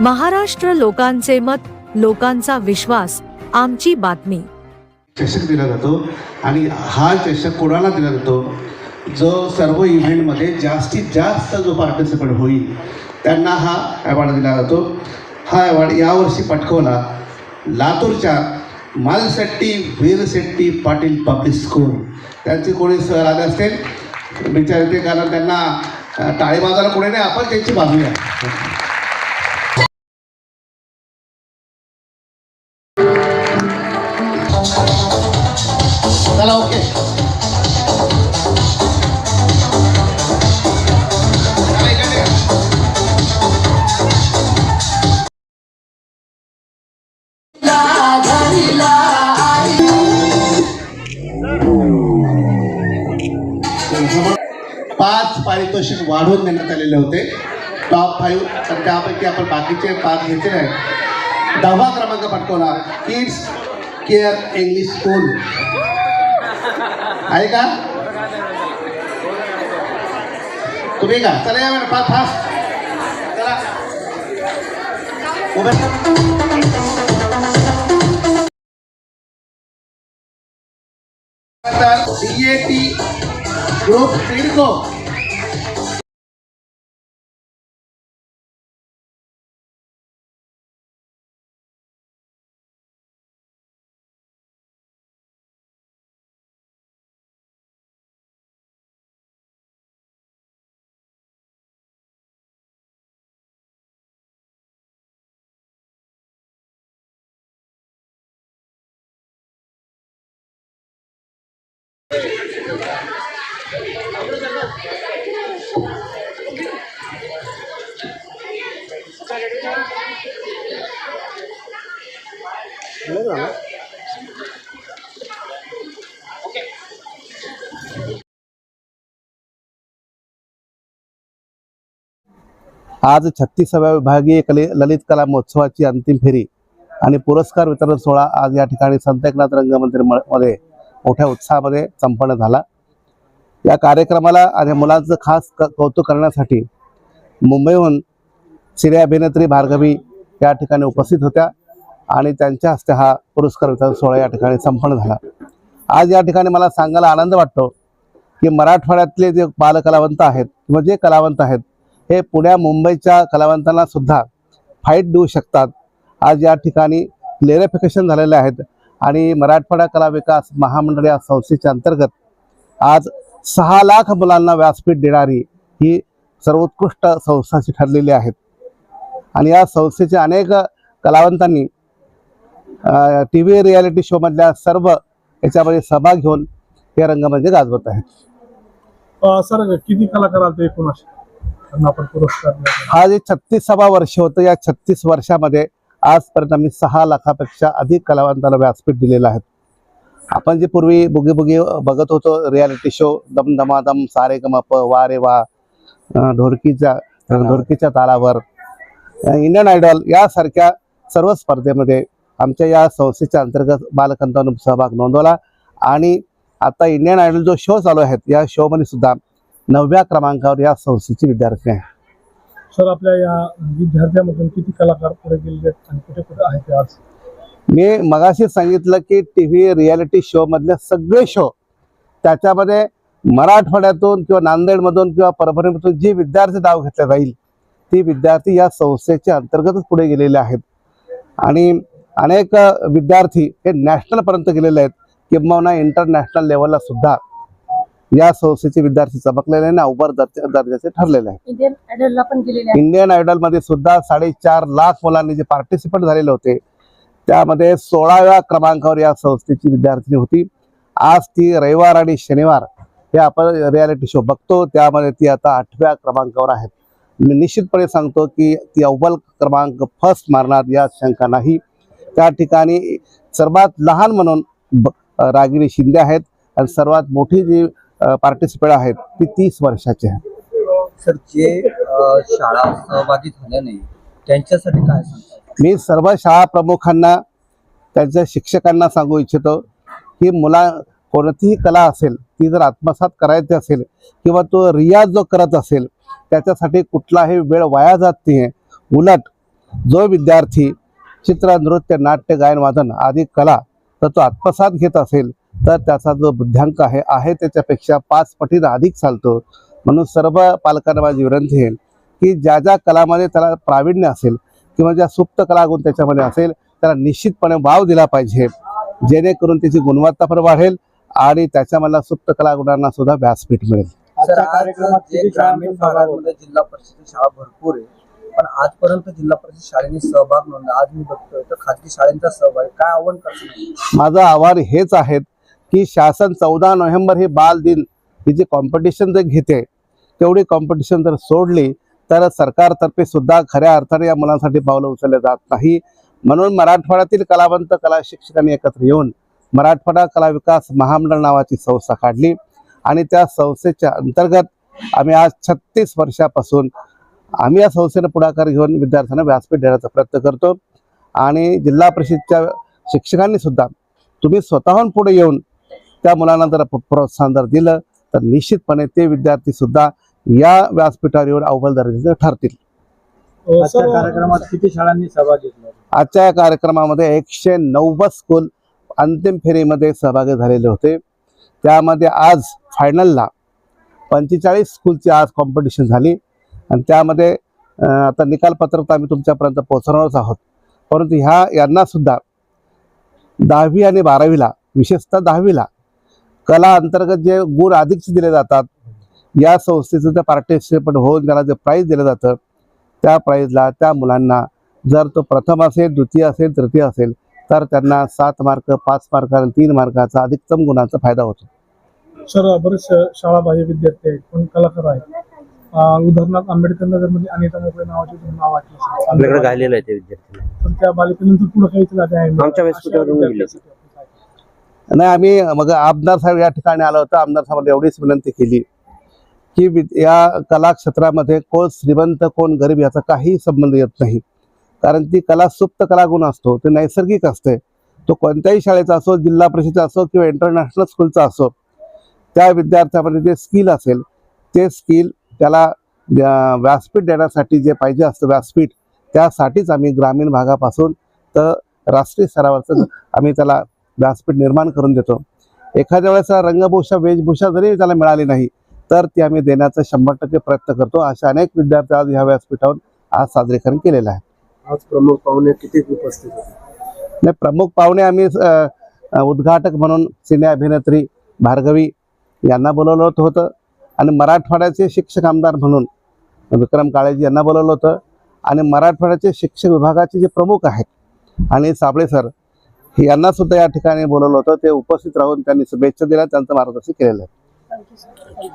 महाराष्ट्र लोकांचे मत लोकांचा विश्वास आमची बातमी. चषक दिला जातो आणि हा चषक कोणाला दिला जातो? जो सर्व इव्हेंटमध्ये जास्तीत जास्त जो पार्टिसिपेट होईल त्यांना हा अवॉर्ड दिला जातो. हा अवॉर्ड यावर्षी पटकवला. लातूरच्या मालशेट्टी वीरशेट्टी पाटील पब्लिक स्कूल त्यांचे कोणी सर आले असतील? बिचारे कारण त्यांना अ, कोणी नाही आपण त्यांची बाजू आहे पाच पारितोषिक वाढवून देण्यात आलेले होते. टॉप फाईव्ह तर त्यापैकी आपण बाकीचे पाच घेतले आहेत दहावा क्रमांक पटकवला. किड्स केअर इंग्लिश स्कूल आहे का? तुम्ही का? चला या मॅडम फास्ट फास्ट चला. CAT Group Trade Corp. झालं. आज छत्तीसाव्या विभागीय कले ललित कला महोत्सवाची अंतिम फेरी आणि पुरस्कार वितरण सोहळा आज या ठिकाणी संत एकनाथ रंगमंदिर म- मध्ये मोठ्या उत्साहामध्ये संपन्न झाला. या कार्यक्रमाला आणि मुलांचं खास क- कौतुक करण्यासाठी मुंबईहून सिने अभिनेत्री भार्गवी या ठिकाणी उपस्थित होत्या. आणि त्यांच्या हस्ते हा पुरस्कार वितरण सोहळा या ठिकाणी संपन्न झाला. आज या ठिकाणी मला सांगायला आनंद वाटतो की मराठवाड्यातले जे बालकलावंत आहेत किंवा जे कलावंत आहेत हे पुण्या मुंबईच्या कलावंतांना सुद्धा फाईट देऊ शकतात. आज या ठिकाणी क्लेरिफिकेशन झालेले आहेत आणि मराठवाडा कला विकास महामंडळ या संस्थेच्या अंतर्गत आज सहा लाख मुलांना व्यासपीठ देणारी ही सर्वोत्कृष्ट संस्थाची ठरलेली आहेत. आणि या संस्थेच्या अनेक कलावंतांनी टी व्ही रियालिटी शोमधल्या सर्व याच्यामध्ये सहभाग घेऊन हे रंगमंच गाजवत आहेत. सर किती कलाकार आले पुरस्कार. हा जे छत्तीसावा वर्ष होतं या छत्तीस वर्षामध्ये आजपर्यंत आम्ही सहा लाखापेक्षा अधिक कलावंतांना व्यासपीठ दिलेलं आहे. आपण जे पूर्वी बुगी बुगी बघत होतो रियालिटी शो दम दमादम सारे गमप वा रे वा ढोरकीच्या ढोरकीच्या तालावर इंडियन आयडॉल यासारख्या सर्व स्पर्धेमध्ये आमच्या या संस्थेच्या अंतर्गत बालकांतांनी सहभाग नोंदवला. आणि आता इंडियन आयडॉल जो शो चालू आहेत या शोमध्ये सुद्धा नवव्या क्रमांकावर या संस्थेचे विद्यार्थी आहे सर आपल्या या विद्यार्थ्यांमधून किती कलाकार पुढे गेले आणि कुठे कुठे आहेत आज? मी मगाशी सांगितलं की टी व्ही रियालिटी शो मधले सगळे शो त्याच्यामध्ये मराठवाड्यातून किंवा नांदेडमधून किंवा परभणीमधून जी विद्यार्थी नाव घेतले जाईल ती विद्यार्थी या संस्थेच्या अंतर्गतच पुढे गेलेले आहेत. आणि अनेक विद्यार्थी हे नॅशनलपर्यंत गेलेले आहेत. किंबहुना इंटरनॅशनल लेवलला सुद्धा या संस्थेचे विद्यार्थी चमकलेले आणि अवघड दर्जा दर्जाचे ठरलेले आहे इंडियन आयडलमध्ये सुद्धा साडेचार लाख मुलांनी जे पार्टिसिपेट झालेले होते त्यामध्ये सोळाव्या क्रमांकावर या संस्थेची विद्यार्थिनी होती. आज ती रविवार आणि शनिवार हे आपण रियालिटी शो बघतो. त्यामध्ये ती आता आठव्या क्रमांकावर आहेत. मी निश्चितपणे सांगतो की ती अव्वल क्रमांक फर्स्ट मारणार यात शंका नाही. त्या ठिकाणी सर्वात लहान म्हणून रागिणी शिंदे आहेत आणि सर्वात मोठी जी पार्टिसिपेट आहेत ती तीस वर्षाची आहे सर जे शाळा सहभागी झाल्या नाही त्यांच्यासाठी काय मी सर्व शाळा प्रमुखांना त्यांच्या शिक्षकांना सांगू इच्छितो की मुला कोणतीही कला असेल ती जर आत्मसात करायची असेल किंवा तो रियाज जो करत असेल त्याच्यासाठी कुठलाही वेळ वाया जात नाही उलट जो विद्यार्थी चित्र नृत्य नाट्य गायन वादन आदी कला तर तो आत्मसात घेत असेल तर त्याचा जो बुद्ध्यांक आहे आहे त्याच्यापेक्षा पाच पटीने अधिक चालतो. म्हणून सर्व पालकांना माझी विनंती आहे की ज्या ज्या कलामध्ये त्याला प्रावीण्य असेल किंवा ज्या सुप्त कलागुण त्याच्यामध्ये असेल त्याला निश्चितपणे वाव दिला पाहिजे जेणेकरून त्याची गुणवत्ता पण वाढेल आणि त्याच्यामधल्या सुप्त कलागुणांना सुद्धा व्यासपीठ मिळेल. जिल्हा परिषद शाळा भरपूर आहे पण आजपर्यंत जिल्हा परिषद शाळेने सहभाग नोंदला. आज मी बघतोय तर खाजगी शाळेंचा सहभाग काय आव्हान करतो? माझं आव्हान हेच आहेत की शासन चौदा नोव्हेंबर हे बाल दिन ही जी कॉम्पिटिशन जर घेते तेवढी कॉम्पिटिशन जर सोडली तर सरकारतर्फे सुद्धा खऱ्या अर्थाने या मुलांसाठी पावलं उचलले जात नाही. म्हणून मराठवाड्यातील कलावंत कला शिक्षकांनी एकत्र येऊन मराठवाडा कला विकास महामंडळ नावाची संस्था काढली. आणि त्या संस्थेच्या अंतर्गत आम्ही आज छत्तीस वर्षापासून आम्ही या संस्थेनं पुढाकार घेऊन विद्यार्थ्यांना व्यासपीठ देण्याचा प्रयत्न करतो. आणि जिल्हा परिषदच्या शिक्षकांनी सुद्धा तुम्ही स्वतःहून पुढे येऊन त्या मुलांना जर प्रोत्साहन जर दिलं तर निश्चितपणे ते विद्यार्थी सुद्धा या व्यासपीठावर येऊन अव्वल दर्जाचे ठरतील. अ, सर. कार्यक्रमात किती शाळांनी सहभाग घेतला? आजच्या या कार्यक्रमामध्ये एकशे नव्वद स्कूल अंतिम फेरीमध्ये सहभागी झालेले होते. त्यामध्ये आज फायनलला पंचेचाळीस स्कूलची आज कॉम्पिटिशन झाली. आणि त्यामध्ये आता निकालपत्र तर आम्ही तुमच्यापर्यंत पोहोचवणारच आहोत. परंतु ह्या यांनासुद्धा दहावी आणि बारावीला विशेषतः दहावीला कला अंतर्गत जे गुण अधिक दिले जातात या संस्थेचं ते पार्टिसिपेट होऊन त्याला जे प्राईज दिलं जातं त्या प्राईजला त्या मुलांना जर तो प्रथम असेल द्वितीय असेल तृतीय असेल तर त्यांना सात मार्क पाच मार्क आणि तीन मार्काचा अधिकतम गुणांचा फायदा होतो. सर बरेच शाळा बाह्य विद्यार्थी आहेत पण कलाकार आहेत. उदाहरणार्थ आंबेडकर नगरमध्ये अनिता मोकळे नावाचे नाव ऐकलं असेल. आपल्याकडे गायलेलं आहे ते विद्यार्थी तर त्या बालिकेनंतर पुढे काही झाले आहे आमच्या व्यासपीठावरून अशा गेले. विद्यार्थ्यांसाठी आपण काय नाही आम्ही मग आमदार साहेब या ठिकाणी आलो होतो. आमदार साहेबांना एवढीच विनंती केली की या कला क्षेत्रामध्ये कोण श्रीमंत कोण गरीब याचा काही संबंध येत नाही. कारण ती कला सुप्त कलागुण असतो ते नैसर्गिक असते. तो कोणत्याही शाळेचा असो जिल्हा परिषदेचा असो किंवा इंटरनॅशनल स्कूलचा असो त्या विद्यार्थ्यामध्ये जे स्किल असेल ते स्किल त्याला व्या- व्यासपीठ देण्यासाठी जे पाहिजे असतं व्यासपीठ त्यासाठीच आम्ही ग्रामीण भागापासून तर राष्ट्रीय स्तरावरचं आम्ही त्याला व्यासपीठ निर्माण करून देतो. एखाद्या वेळेस रंगभूषा वेशभूषा जरी त्याला मिळाली नाही तर ती आम्ही देण्याचा शंभर टक्के प्रयत्न करतो. अशा अनेक विद्यार्थी आज ह्या व्यासपीठावर आज सादरीकरण केलेलं आहे. आज प्रमुख पाहुणे किती उपस्थित होते? नाही प्रमुख पाहुणे आम्ही उद्घाटक म्हणून सिने अभिनेत्री भार्गवी यांना बोलवलं होतं. आणि मराठवाड्याचे शिक्षक आमदार म्हणून विक्रम काळेजी यांना बोलवलं होतं. आणि मराठवाड्याचे शिक्षक विभागाचे जे प्रमुख आहेत आणि साबळे सर यांना सुद्धा या ठिकाणी बोलवलं होतं. ते उपस्थित राहून त्यांनी शुभेच्छा दिल्या त्यांचं मार्गदर्शन केलेलं आहे.